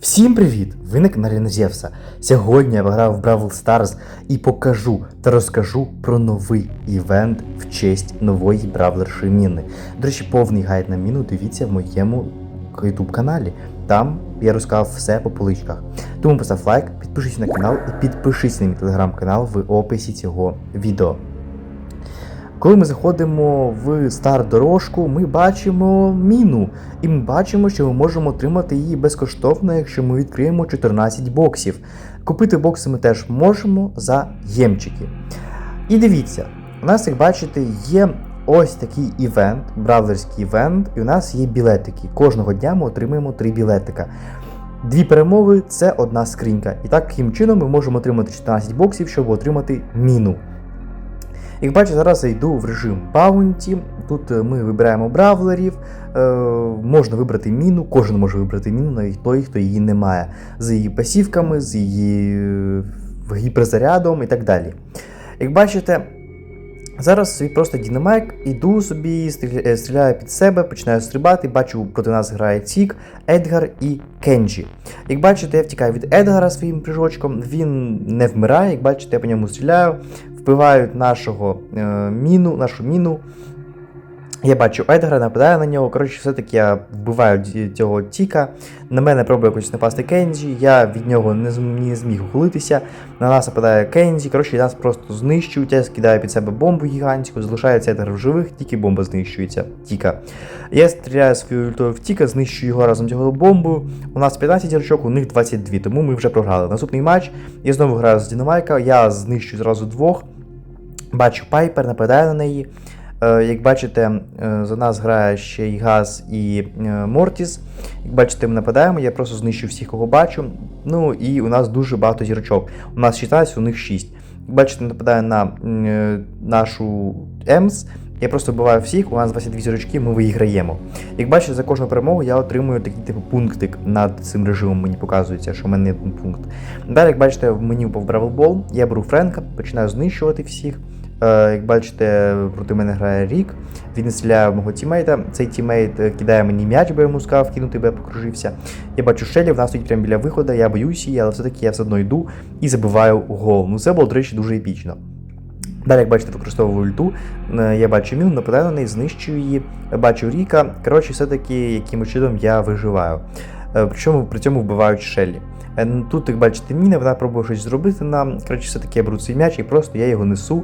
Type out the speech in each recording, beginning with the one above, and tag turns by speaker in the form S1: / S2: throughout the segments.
S1: Всім привіт! Ви на каналі Сьогодні я грав в Бравл Stars і покажу та розкажу про новий івент в честь нової бравлерші міни. До речі, повний гайд на міну дивіться в моєму YouTube каналі. Там я розказав все по поличках. Тому постав лайк, підпишись на канал і підпишись на мій телеграм-канал в описі цього відео. Коли ми заходимо в стар дорожку, ми бачимо міну, і ми бачимо, що ми можемо отримати її безкоштовно, якщо ми відкриємо 14 боксів. Купити бокси ми теж можемо за ємчики. І дивіться, у нас, як бачите, є ось такий івент, бравлерський івент, і у нас є білетики. Кожного дня ми отримуємо 3 білетика. Дві перемоги це одна скринька. І таким чином ми можемо отримати 14 боксів, щоб отримати міну. Як бачите, зараз я йду в режим Баунті. Тут е, ми вибираємо бравлерів, е, можна вибрати міну, кожен може вибрати міну, навіть той, хто її не має, з її пасівками, з її е, гіперзарядом і так далі. Як бачите, зараз собі просто Дінамайк, іду собі, стріляю під себе, починаю стрибати, бачу, проти нас грає Цік, Едгар і Кенджі. Як бачите, я втікаю від Едгара своїм прыжочком, він не вмирає, як бачите, я по ньому стріляю, вбивають нашого е, міну, нашу міну. Я бачу Едгара, нападаю на нього. Коротше, все-таки я вбиваю цього Тіка. На мене пробує якось напасти Кенджі. Я від нього не, не зміг ухилитися. На нас нападає Кенджі. Коротше, нас просто знищують. Я скидаю під себе бомбу гігантську, залишається Едгар в живих, тільки бомба знищується. Тіка. Я стріляю свою ультою в Тіка, знищую його разом з його бомбою. У нас 15 зірочок, у них 22, тому ми вже програли. Наступний матч. Я знову граю з Дінамайка, я знищую зразу двох. Бачу Пайпер, нападаю на неї. Е, Як бачите, е, за нас грає ще і Газ і е, Мортіс. Як бачите, ми нападаємо, я просто знищу всіх, кого бачу. Ну і у нас дуже багато зірочок. У нас 16, у них 6. Як бачите, нападаю на нашу Емс. Я просто вбиваю всіх, у нас 22 зірочки, ми виграємо. Як бачите, за кожну перемогу я отримую такий типу пунктик над цим режимом, мені показується, що в мене пункт. Далі, як бачите, в мені впав Бравл Бол, я беру Френка, починаю знищувати всіх. Е, Як бачите, проти мене грає Рік. Він стріляє в мого тімейта. Цей тімейт е, кидає мені м'яч, бо йому сказав кинути, бо я покружився. Я бачу Шелі, вона стоїть прямо біля виходу, я боюсь її, але все-таки я все одно йду і забиваю гол. Ну це було, до речі, дуже епічно. Далі, як бачите, використовую ульту. Е, Я бачу міну, нападаю на неї, знищую її, бачу Ріка. Коротше, все-таки якимось чином я виживаю. Причому при цьому вбивають Шеллі. Е, ну, Тут, як бачите, міна, вона пробує щось зробити нам. Коротше, все-таки я беру цей м'яч і просто я його несу,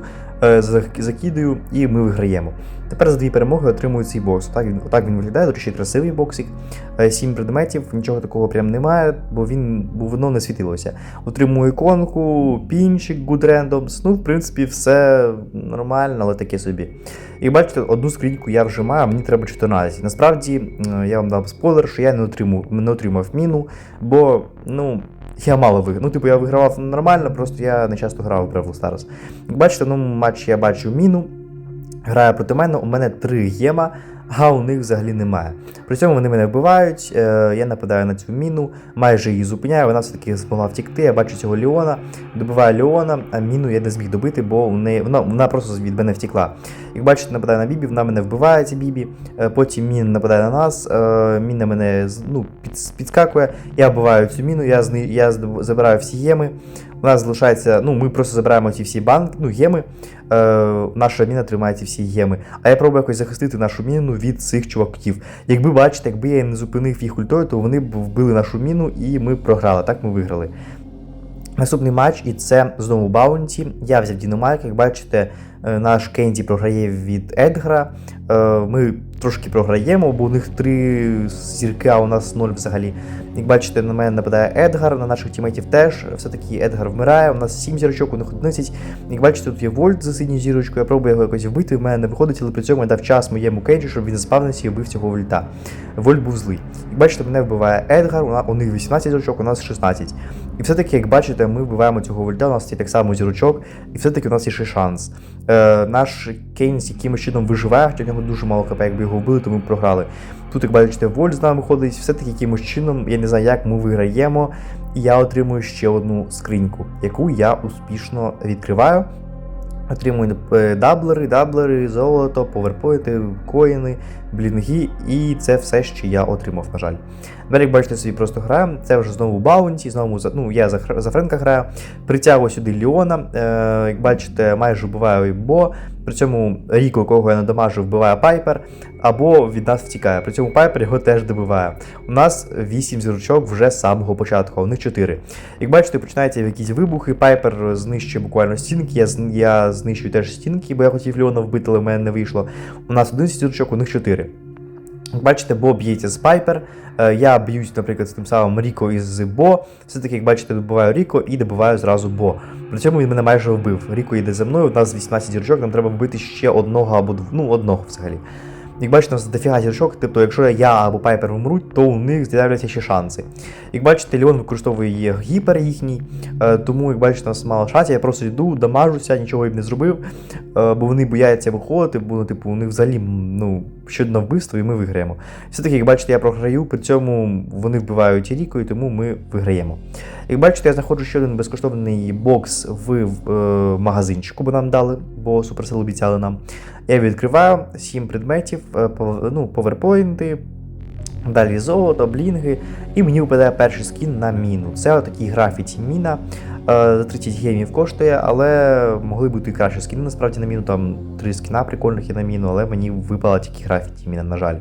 S1: закидаю, і ми виграємо. Тепер за дві перемоги отримую цей бокс. Так він, так він виглядає, до речі, красивий боксик. Е, Сім предметів, нічого такого прям немає, бо він бо воно не світилося. Отримую іконку, пінчик, good randoms. Ну, в принципі, все нормально, але таке собі. І бачите, одну скриньку я вже маю, а мені треба 14. Насправді, е, я вам дав спойлер, що я не отримав, не отримав міну, бо, ну. Я мало виграв. Ну, типу, я вигравав нормально, просто я не часто грав в Бравл Stars. Як бачите, ну матч я бачу міну, грає проти мене, у мене три гема, а у них взагалі немає. При цьому вони мене вбивають, е, я нападаю на цю міну, майже її зупиняю, вона все-таки змогла втікти. Я бачу цього Леона, добиваю Леона, а міну я не зміг добити, бо в неї, вона, вона просто від мене втекла. Як бачите, нападаю на Бібі, вона мене вбиває, ця Бібі, е, потім міна нападає на нас, е, міна мене ну, підскакує, я вбиваю цю міну, я, я забираю всі геми. У нас залишається, ну, ми просто забираємо ці всі банки, ну, геми. Е, наша міна тримає ці всі геми. А я пробую якось захистити нашу міну від цих чуваків. Якби бачите, якби я не зупинив їх ультою, то вони б вбили нашу міну і ми програли. Так ми виграли. Наступний матч, і це знову Баунті. Я взяв Дінамайк, як бачите, е, наш Кенді програє від Едгара. Е, Ми трошки програємо, бо у них три зірки, а у нас ноль взагалі. Як бачите, на мене нападає Едгар, на наших тімейтів теж. Все-таки Едгар вмирає, у нас 7 зірочок, у них 11. Як бачите, тут є Вольт за синьою зірочкою, я пробую його якось вбити, в мене не виходить, але при цьому я дав час моєму Кенджі, щоб він заспавнився і вбив цього Вольта. Вольт був злий. Як бачите, мене вбиває Едгар, у у них 18 зірочок, у нас 16. І все-таки, як бачите, ми вбиваємо цього вольта, у нас є так само зірочок, і все-таки у нас є ще шанс. Е, наш Кейнс якимось чином виживає, хоча в нього дуже мало хп, якби його вбили, то ми програли. Тут, як бачите, Вольт з нами ходить, все-таки якимось чином, я не знаю, як ми виграємо, і я отримую ще одну скриньку, яку я успішно відкриваю. Отримую е, даблери, даблери, золото, поверпойти, коїни, блінги, і це все, що я отримав, на жаль. Далі, як бачите, собі просто граю. Це вже знову баунті, знову ну, я за, за Френка граю. Притягую сюди Ліона. Е, як бачите, майже вбиваю Бо. При цьому Ріко, кого я надамажу, вбиває Пайпер, або від нас втікає. При цьому Пайпер його теж добиває. У нас 8 зірочок вже з самого початку, а у них 4. Як бачите, починаються якісь вибухи, Пайпер знищує буквально стінки, я, я знищую теж стінки, бо я хотів Ліона вбити, але в мене не вийшло. У нас 11 зірочок, у них 4. Бачите, Бо б'ється з Пайпер. Е, Я б'юсь, наприклад, з тим самим Ріко із Бо. Все-таки, як бачите, добиваю Ріко і добиваю зразу Бо. При цьому він мене майже вбив. Ріко йде за мною, у нас 18 зірочок, нам треба вбити ще одного або дв... ну, одного взагалі. Як бачите, у нас дофіга зірочок, тобто, якщо я або Пайпер вмруть, то у них з'являться ще шанси. Як бачите, Леон використовує гіпер їхній, е, тому, як бачите, у нас мало шансів, я просто йду, дамажуся, нічого їм не зробив, е, бо вони бояться виходити, бо ну, типу, у них взагалі ну, ще одне вбивство, і ми виграємо. Все-таки, як бачите, я програю, при цьому вони вбивають Ріко, і тому ми виграємо. Як бачите, я знаходжу ще один безкоштовний бокс в, е, магазинчику, бо нам дали, бо Supercell обіцяли нам. Я відкриваю 7 предметів, е, ну, поверпойнти, далі золото, блінги, і мені випадає перший скін на міну. Це отакий графіті міна. е, За 30 гемів коштує, але могли бути і кращі скіни насправді на міну. Там три скіна прикольних є на міну, але мені випала тільки графіті міна, на жаль.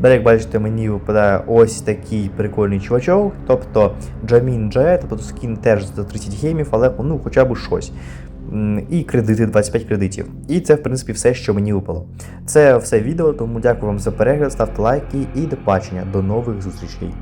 S1: Далі, як бачите, мені випадає ось такий прикольний чувачок, тобто Джамін Дже, тобто скін теж за 30 геймів, але ну, хоча б щось. І кредити 25 кредитів. І це, в принципі, все, що мені випало. Це все відео, тому дякую вам за перегляд, ставте лайки і до бачення, До нових зустрічей.